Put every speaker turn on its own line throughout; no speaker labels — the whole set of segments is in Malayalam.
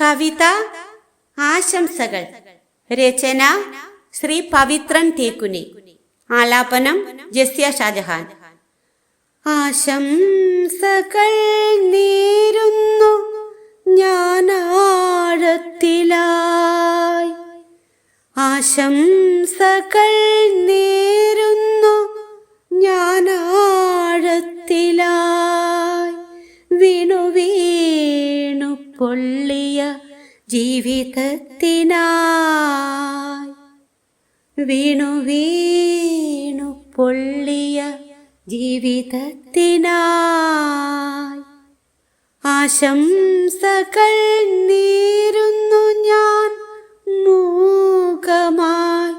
കവിത ആശംസകൾ. രചന ശ്രീ പവിത്രൻ തേക്കുനി. ആലാപനം ജസ്യ ഷാജഹാൻ. ആശംസകൾ നേരുന്നു ഞാനാഴത്തിലായി. ആശംസകൾ നേരുന്നു ഞാനാഴത്തിലായി. വീണു വീണു പൊള്ളിയ ജീവിതത്തിനായി വീണു വീണു പൊള്ളിയ ജീവിതത്തിനായി. ആശംസകൾ നേരുന്നു ഞാൻ മൂകമായി.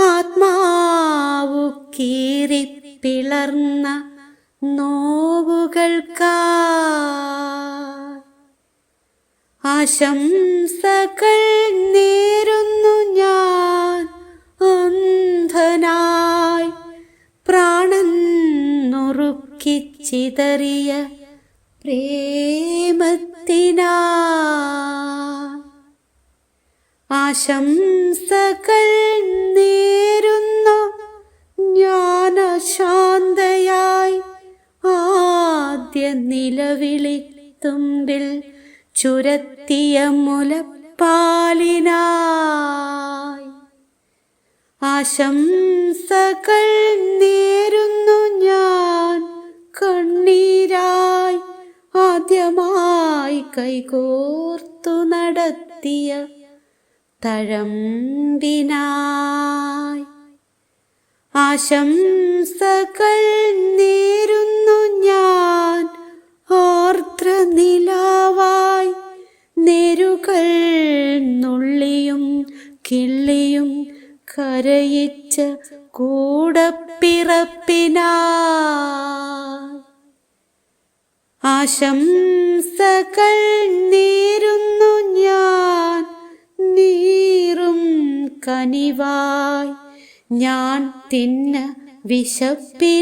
ആത്മാവു കീറിപ്പിളർന്ന നോവുകൾക്കായി ആശംസകൾ നേരുന്നു ഞാൻ. അന്ധനായി പ്രാണൻ നുറുക്കി ചിതറിയ പ്രേമത്തിനാ. ആശംസകൾ നേരുന്നു ഞാൻ ശാന്തയായി ആദ്യ നിലവിളി തുമ്പിൽ ചുരത്തിയ മുലപ്പാലിനായി ആശംസകൾ നേരുന്നു ഞാൻ. കണ്ണീരായി ആദ്യമായി കൈകോർത്തു നടത്തിയ തഴമ്പിനായി ആശംസകൾ നേരുന്നു കരയിച്ച കൂടപ്പിറപ്പിനാ ആശംസകൾ നേരുന്നു ഞാൻ. നീറും കനിവായി ഞാൻ തിന്ന വിശപ്പിനായി.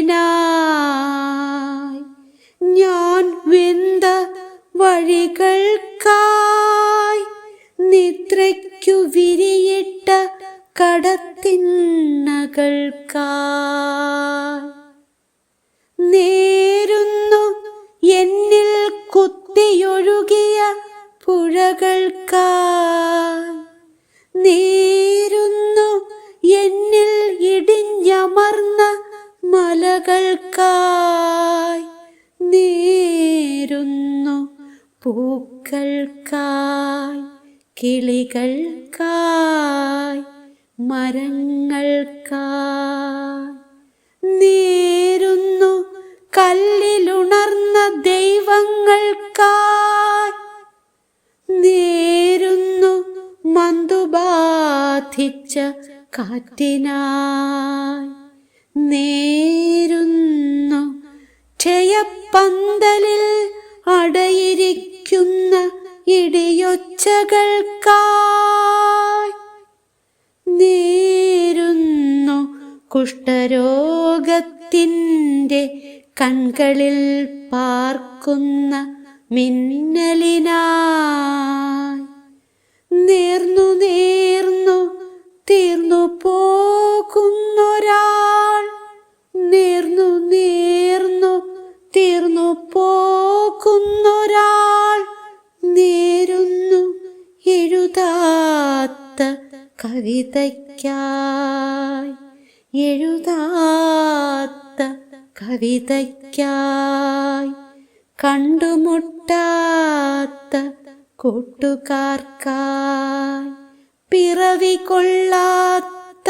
ഞാൻ വെന്ത വഴികൾക്കായി നിദ്രയ്ക്കു വിരിയിട്ട കടത്തിണ്ണകൾക്കായി നേരുന്നു എന്നിൽ കുത്തിയൊഴുകിയ പുഴകൾക്കായി നേരുന്നു എന്നിൽ ഇടിഞ്ഞമർന്ന മലകൾക്കായി നേരുന്നു പൂക്കൾക്കായി കിളികൾക്കായി മരങ്ങൾക്കായി നേരുന്നു കല്ലിലുണർന്ന ദൈവങ്ങൾക്കായി നേരുന്നു മന്ദുബാധിച്ച കാറ്റിനായി നേരുന്നു ക്ഷയപ്പന്തലിൽ അടയിരിക്കുന്ന ഇടിയൊച്ചകൾക്കായി കുഷ്ഠരോഗത്തിന്റെ കൺകളിൽ പാർക്കുന്ന മിന്നലിനായി. നേർന്നു നേർന്നു തീർന്നു പോകുന്നൊരാൾ. നേർന്നു നേർന്നു തീർന്നു പോകുന്നൊരാൾ. നേരുന്നു എഴുതാത്ത കവിതയ്ക്കായി. എഴുതാത്ത കവിതയ്ക്കായി കണ്ടുമുട്ടാത്ത കൂട്ടുകാർക്കായി പിറവി കൊള്ളാത്ത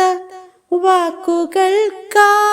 വാക്കുകൾക്കായി